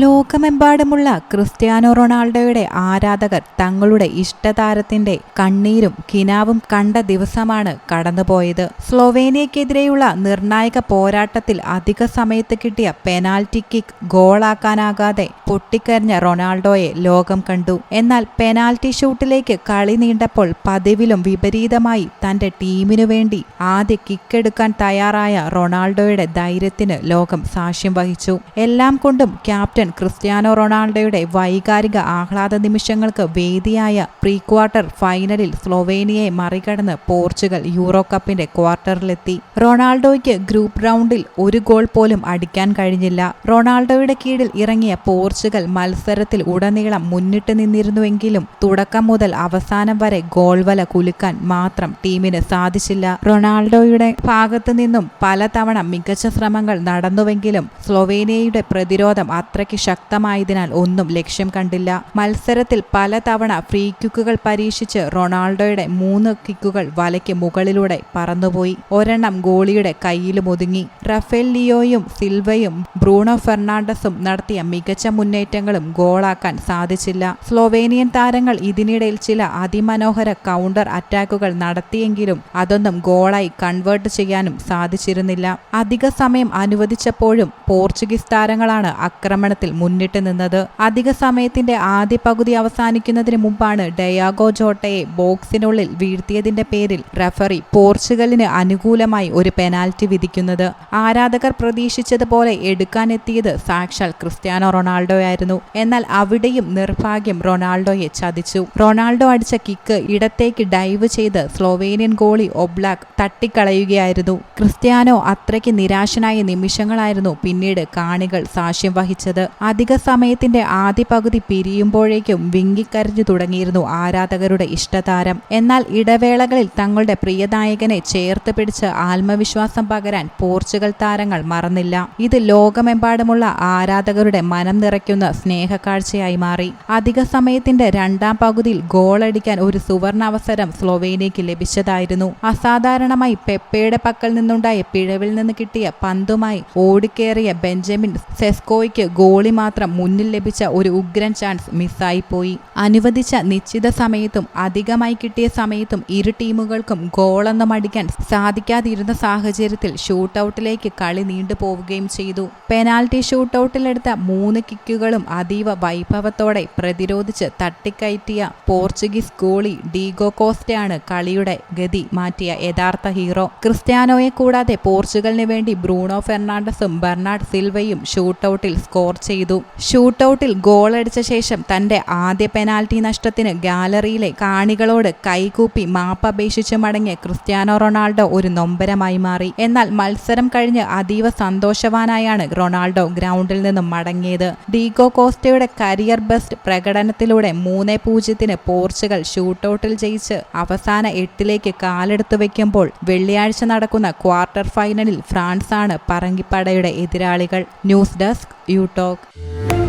ലോകമെമ്പാടുമുള്ള ക്രിസ്ത്യാനോ റൊണാൾഡോയുടെ ആരാധകർ തങ്ങളുടെ ഇഷ്ടതാരത്തിന്റെ കണ്ണീരും കിനാവും കണ്ട ദിവസമാണ് കടന്നുപോയത്. സ്ലോവേനിയക്കെതിരെയുള്ള നിർണായക പോരാട്ടത്തിൽ അധിക സമയത്ത് കിട്ടിയ പെനാൽറ്റി കിക്ക് ഗോളാക്കാനാകാതെ പൊട്ടിക്കരഞ്ഞ റൊണാൾഡോയെ ലോകം കണ്ടു. എന്നാൽ പെനാൽറ്റി ഷൂട്ടിലേക്ക് കളി നീണ്ടപ്പോൾ പതിവിലും വിപരീതമായി തന്റെ ടീമിനു വേണ്ടി ആദ്യ കിക്കെടുക്കാൻ തയ്യാറായ റൊണാൾഡോയുടെ ധൈര്യത്തിന് ലോകം സാക്ഷ്യം വഹിച്ചു. എല്ലാം കൊണ്ടും ക്യാപ്റ്റൻ ക്രിസ്ത്യാനോ റൊണാൾഡോയുടെ വൈകാരിക ആഹ്ലാദ നിമിഷങ്ങൾക്ക് വേദിയായ പ്രീ ക്വാർട്ടർ ഫൈനലിൽ സ്ലോവേനിയയെ മറികടന്ന് പോർച്ചുഗൽ യൂറോ കപ്പിന്റെ ക്വാർട്ടറിലെത്തി. റൊണാൾഡോയ്ക്ക് ഗ്രൂപ്പ് റൗണ്ടിൽ ഒരു ഗോൾ പോലും അടിക്കാൻ കഴിഞ്ഞില്ല. റൊണാൾഡോയുടെ കീഴിൽ ഇറങ്ങിയ പോർച്ചുഗൽ മത്സരത്തിൽ ഉടനീളം മുന്നിട്ട് നിന്നിരുന്നുവെങ്കിലും തുടക്കം മുതൽ അവസാനം വരെ ഗോൾ വല കുലുക്കാൻ മാത്രം ടീമിന് സാധിച്ചില്ല. റൊണാൾഡോയുടെ ഭാഗത്തു നിന്നും പലതവണ മികച്ച ശ്രമങ്ങൾ നടന്നുവെങ്കിലും സ്ലോവേനിയയുടെ പ്രതിരോധം അത്രയ്ക്ക് ശക്തമായതിനാൽ ഒന്നും ലക്ഷ്യം കണ്ടില്ല. മത്സരത്തിൽ പലതവണ ഫ്രീ കിക്കുകൾ പരീക്ഷിച്ച് റൊണാൾഡോയുടെ മൂന്ന് കിക്കുകൾ വലയ്ക്ക് മുകളിലൂടെ പറന്നുപോയി. ഒരെണ്ണം ഗോളിയുടെ കയ്യിലും ഒതുങ്ങി. റഫേൽ ലിയോയും സിൽവയും ബ്രൂണോ ഫെർണാണ്ടസും നടത്തിയ മികച്ച മുന്നേറ്റങ്ങളും ഗോളാക്കാൻ സാധിച്ചില്ല. സ്ലോവേനിയൻ താരങ്ങൾ ഇതിനിടയിൽ ചില അതിമനോഹര കൗണ്ടർ അറ്റാക്കുകൾ നടത്തിയെങ്കിലും അതൊന്നും ഗോളായി കൺവേർട്ട് ചെയ്യാനും സാധിച്ചിരുന്നില്ല. അധിക സമയം അനുവദിച്ചപ്പോഴും പോർച്ചുഗീസ് താരങ്ങളാണ് ആക്രമണത്തിൽ മുന്നിട്ട് നിന്നത്. അധിക സമയത്തിന്റെ ആദ്യ പകുതി അവസാനിക്കുന്നതിന് മുമ്പാണ് ഡയാഗോ ജോട്ടയെ ബോക്സിനുള്ളിൽ വീഴ്ത്തിയതിന്റെ പേരിൽ റഫറി പോർച്ചുഗലിന് അനുകൂലമായി ഒരു പെനാൽറ്റി വിധിക്കുന്നത്. ആരാധകർ പ്രതീക്ഷിച്ചതുപോലെ എടുക്കാനെത്തിയത് സാക്ഷാൽ ക്രിസ്ത്യാനോ റൊണാൾഡോയായിരുന്നു. എന്നാൽ അവിടെയും നിർഭാഗ്യം റൊണാൾഡോയെ ചതിച്ചു. റൊണാൾഡോ അടിച്ച കിക്ക് ഇടത്തേക്ക് ഡൈവ് ചെയ്ത് സ്ലോവേനിയൻ ഗോളി ഒബ്ലാക്ക് തട്ടിക്കളയുകയായിരുന്നു. ക്രിസ്ത്യാനോ അത്രയ്ക്ക് നിരാശനായ നിമിഷങ്ങളായിരുന്നു പിന്നീട് കാണികൾ സാക്ഷ്യം വഹിച്ചത്. അധിക സമയത്തിന്റെ ആദ്യ പകുതി പിരിയുമ്പോഴേക്കും വിങ്ങിക്കരഞ്ഞു തുടങ്ങിയിരുന്നു ആരാധകരുടെ ഇഷ്ടതാരം. എന്നാൽ ഇടവേളകളിൽ തങ്ങളുടെ പ്രിയനായകനെ ചേർത്ത് പിടിച്ച് ആത്മവിശ്വാസം പകരാൻ പോർച്ചുഗൽ താരങ്ങൾ മറന്നില്ല. ഇത് ലോകമെമ്പാടുമുള്ള ആരാധകരുടെ മനം നിറയ്ക്കുന്ന സ്നേഹക്കാഴ്ചയായി മാറി. അധിക സമയത്തിന്റെ രണ്ടാം പകുതിയിൽ ഗോളടിക്കാൻ ഒരു സുവർണ അവസരം സ്ലോവേനിയയ്ക്ക് ലഭിച്ചതായിരുന്നു. അസാധാരണമായി പെപ്പയുടെ പക്കൽ നിന്നുണ്ടായ പിഴവിൽ നിന്ന് കിട്ടിയ പന്തുമായി ഓടിക്കേറിയ ബെഞ്ചമിൻ സെസ്കോയ്ക്ക് ഗോളി മാത്രം മുന്നിൽ ലഭിച്ച ഒരു ഉഗ്രൻ ചാൻസ് മിസ്സായിപ്പോയി അനുവദിച്ച നിശ്ചിത സമയത്തും അധികമായി കിട്ടിയ സമയത്തും ഇരു ടീമുകൾക്കും ഗോളൊന്നും അടിക്കാൻ സാധിക്കാതിരുന്ന സാഹചര്യത്തിൽ ഷൂട്ടൌട്ടിലേക്ക് കളി നീണ്ടുപോവുകയും ചെയ്തു. പെനാൽറ്റി ഷൂട്ടൌട്ടിലെടുത്ത മൂന്ന് കിക്കുകളും അതീവ വൈഭവത്തോടെ പ്രതിരോധിച്ച് തട്ടിക്കയറ്റിയ പോർച്ചുഗീസ് ഗോളി ഡീഗോ കോസ്റ്റയാണ് കളിയുടെ ഗതി മാറ്റിയ യഥാർത്ഥ ഹീറോ ക്രിസ്ത്യാനോയെ കൂടാതെ പോർച്ചുഗലിന് വേണ്ടി ബ്രൂണോ ഫെർണാണ്ടസും ബെർണാഡ് സിൽവയും ഷൂട്ടൌട്ടിൽ സ്കോർ ചെയ്തു. ഷൂട്ടൌട്ടിൽ ഗോളടിച്ച ശേഷം തന്റെ ആദ്യ പെനാൽറ്റി നഷ്ടത്തിന് ഗാലറിയിലെ കാണികളോട് കൈകൂപ്പി മാപ്പപേക്ഷിച്ച് മടങ്ങിയ ക്രിസ്ത്യാനോ റൊണാൾഡോ ഒരു നൊമ്പരമായി മാറി. എന്നാൽ മത്സരം കഴിഞ്ഞ് അതീവ സന്തോഷവാനായാണ് റൊണാൾഡോ ഗ്രൗണ്ടിൽ നിന്നും മടങ്ങിയത്. ഡീഗോ കോസ്റ്റയുടെ കരിയർ ബെസ്റ്റ് പ്രകടനത്തിലൂടെ മൂന്ന് പൂജ്യത്തിന് പോർച്ചുഗൽ ഷൂട്ടൌട്ടിൽ ജയിച്ച് അവസാന എട്ടിലേക്ക് കാലെടുത്തു വെക്കുമ്പോൾ വെള്ളിയാഴ്ച നടക്കുന്ന ക്വാർട്ടർ ഫൈനലിൽ ഫ്രാൻസാണ് പറങ്കിപ്പടയുടെ എതിരാളികൾ. News desk you talk.